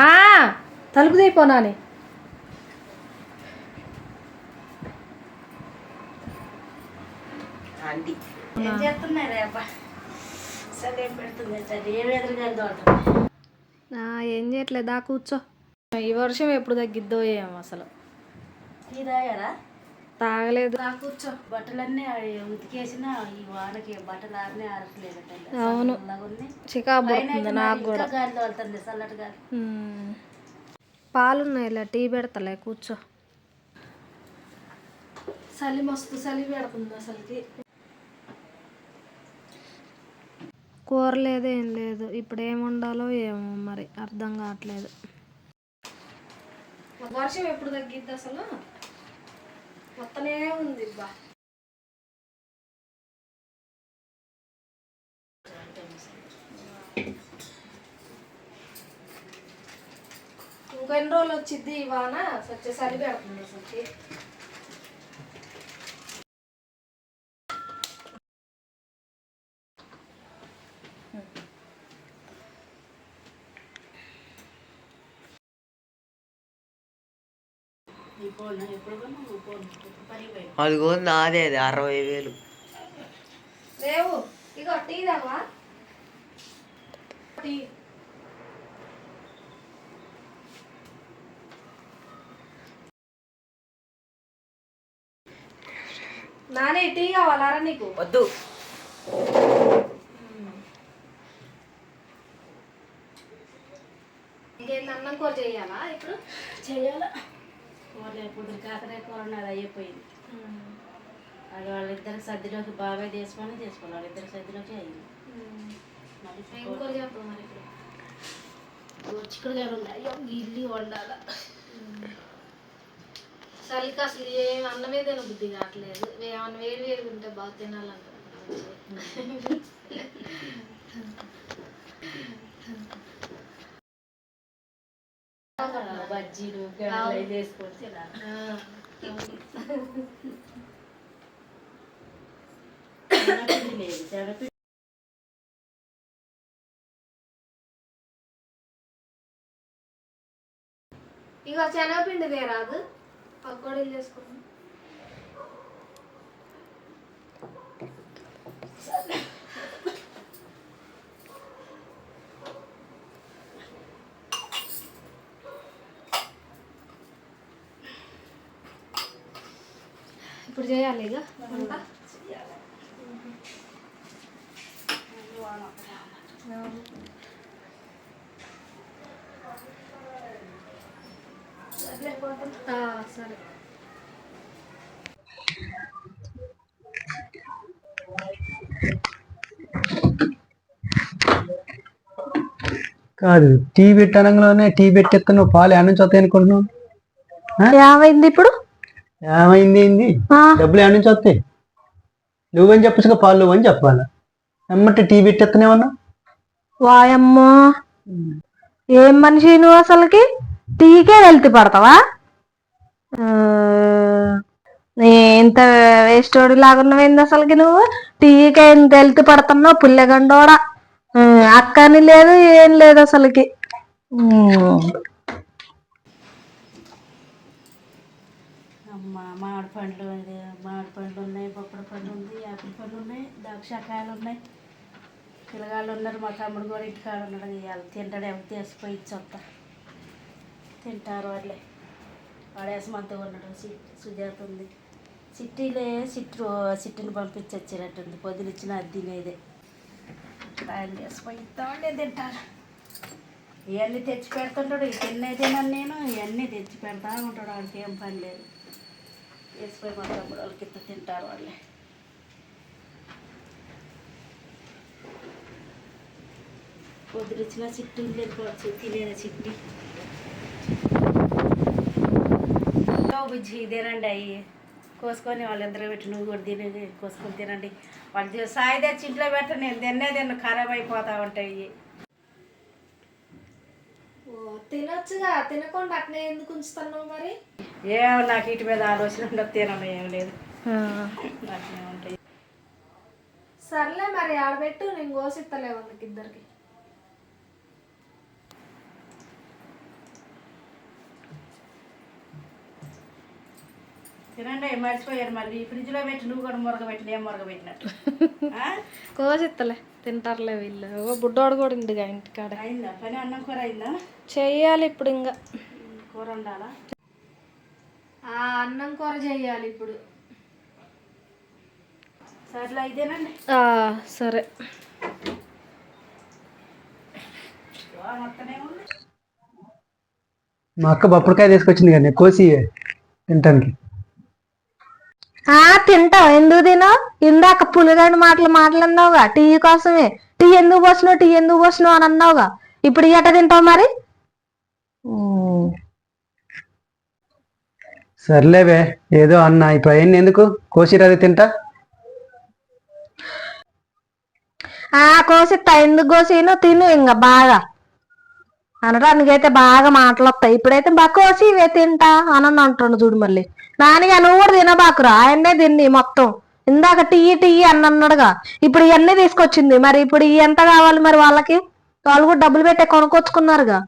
ఆ, తలుపు తీపోనాని ఆంటీ. ఏం చేయట్లేదు. కూర్చో. ఈ వర్షం ఎప్పుడు తగ్గిద్దో ఏమో అసలు. తాగలేదు. కూర్చో. బట్టలన్నీ ఉతికేసిన ఈ వానకి బట్టలు ఆరినే ఆరట్లేదు అవును. ఉంది. చికా పడుతుంది నాకు కూడా. తోలుతుంది చల్లటి గాలి. మ్మ్. పాలున్నాయిలే టీ పెడతలే కూర్చో. చలి మస్తు చలి పెడుతుంది అసలుకి. కూర లేదు ఏం లేదు. ఇప్పుడు ఏం వండాలో ఏమో మరి అర్థం కావట్లేదు. వర్షం ఎప్పుడు తగ్గిద్ది అసలు? మొత్తనే ఉంది బా. ఇంకెన్ని రోజులు వచ్చింది ఇవాన వాన? సచ్చే చలి పెడుతుంది అసలుకి అదిగో నాదే అది అరవై వేలు లేవు. ఇగో టీ తాగవా? టీ. నానే టీ కావాలారా నీకు? వద్దు. ఇంకేంటి అన్నం కూర చేయాలా ఇప్పుడు? చెయ్యాల కూర పొద్దున కాకరాయ కూర ఉన్నది అయిపోయింది. అది వాళ్ళిద్దరికి సర్దిలోకి బాగా చేసుకొని చేసుకోవాలి వాళ్ళిద్దరి సర్దిలోకి అయింది. మళ్ళీ ఏం కూర చేస్తావు మరి ఇప్పుడు? చిక్కుడుగా ఉంది. అయ్యో ఇల్లు వండాల? చలికి అసలు ఏం అన్నమే తిన బుద్ధి కావట్లేదు ఏమన్నా వేడి వేడి ఉంటే బాగా తినాలంటే బజ్జీలు చేసుకొని తినాలి లేదు శనగపిండి ఇక శనగపిండి వేరాదు పకోడీలు చేసుకుంటాం ఇప్పుడు చేయాలి ఇక వంట? సరే. కాదు టీ పెట్టనంగానే టీ పెట్టేస్తున్నావు పాలు నుంచి వస్తాయి అనుకుంటున్నావు ఏమైంది ఇప్పుడు? ఏమైంది ఏంది? డబ్బులు ఏడ నుంచి వస్తాయి? నువ్వని చెప్పచ్చుగా పాలు నువ్వని చెప్పాలా? ఎమ్మటి టీ పెట్టేస్తున్నావన్నా వాయమ్మో. ఏం మనిషి నువ్వు అసలుకి? టీకే వెళ్తి పడతావా? ఇంత వేస్టోడి లాగున్నావేంది అసలుకి నువ్వు? టీకే ఇంత వెళ్తి పడుతున్నావు పుల్లెగండోడ. అక్కని లేదు ఏం లేదు అసలుకి. ఉమ్. మామిడి పండ్లు మామిడి పండ్లు ఉన్నాయి బొప్పడి పండ్లు ఉంది యాపిల్ పండ్లు ఉన్నాయి ద్రాక్షకాయలు ఉన్నాయి. పిల్లగాళ్ళు ఉన్నారు మా తమ్ముడు కూడా ఇంటికాడ ఉన్నాడు ఇవాళ తింటాడేమో తీసిపోయి ఇచ్చొస్తా. తింటారు వాళ్ళే. వాడేసమంతగా ఉన్నాడు సుజాత ఉంది. సిట్టీలే సిట్టు సిట్టిని పంపించొచ్చినట్టుంది పొద్దునిచ్చిన అది తినేదే ఆయన చేసిపోయి ఇస్తామంటే తింటారు? ఇవన్నీ తెచ్చి పెడుతుంటాడు ఇవి తిన్నే నేను ఇవన్నీ తెచ్చి పెడతా ఉంటాడు వాడికి ఏం పని లేదు. వేసిపోయి మా తమ్ముడు వాళ్ళకి ఇంత తింటారు వాళ్ళే పొద్దునిచ్చిన చిట్టి లేకపోవచ్చు తినేది చిట్టి బుజ్జి తినండి అవి కోసుకొని వాళ్ళిద్దరు పెట్టి నువ్వు కూడా తినేది కోసుకొని తినండి వాళ్ళు సాయి తెచ్చి ఇంట్లో పెట్ట నేను తిన్నే తిన్న ఖరాబ్ అయిపోతా ఉంటాయి తినొచ్చుగా తినకుండా అట్నే ఎందుకు ఉంచుతున్నావు మరి? ఏమో నాకు ఇటు మీద ఆలోచన ఉండదు తినడం ఏం లేదు. అట్లే ఉంటాయి. సర్లే మరి ఆడబెట్టు నేను కోసిత్తలే వాళ్ళకి ఇద్దరికి తినండి మర్చిపోయారు మళ్ళీ? ఫ్రిడ్జ్లో పెట్టి నువ్వు కూడా మురగ పెట్టి నేను మురగ పెట్టినట్టు ఆ? కోసిత్తలే తింటారులే వీళ్ళు. ఓ బుడ్డోడు కూడా ఇంటిగా ఇంటికాడ. అయిందా? పని అన్నం కూర అయిందా? చెయ్యాలి ఇప్పుడు ఇంకా. కూర ఉండాలా అన్నం కూర చెయ్యాలి ఇప్పుడు. సర్లే ఇదేనండి సరే. మా అక్క బొప్పడికాయ తీసుకొచ్చింది కానీ కోసి తినటానికి. ఆ తింటావు. ఎందుకు తినవు? ఇందాక పులిగాడి మాటలు మాట్లాడినావుగా. టీ కోసమే. టీ ఎందుకు పోసినావు? టీ ఎందుకు పోసినావు అని అన్నావుగా. ఇప్పుడు ఎట తింటావు మరి. సర్లేవే ఏదో అన్న. ఇప్పుడు అయింది ఎందుకు? కోసిరాది తింటా? ఆ కోసిత్తా. ఎందుకు కోసిను తిను ఇంకా బాగా. అనడానికైతే బాగా మాటలు వస్తాయి ఇప్పుడైతే బకోసి ఇవే తింటా అని అంటుండు చూడు మళ్ళీ. నానిగా నువ్వు కూడా తినబాకురా ఆయన్నే తింది మొత్తం. ఇందాక టీ టీ అని అన్నాడుగా ఇప్పుడు ఇవన్నీ తీసుకొచ్చింది. మరి ఇప్పుడు ఇవి ఎంత కావాలి మరి వాళ్ళకి? వాళ్ళు కూడా డబ్బులు పెట్టే కొనుక్కొచ్చుకున్నారుగా.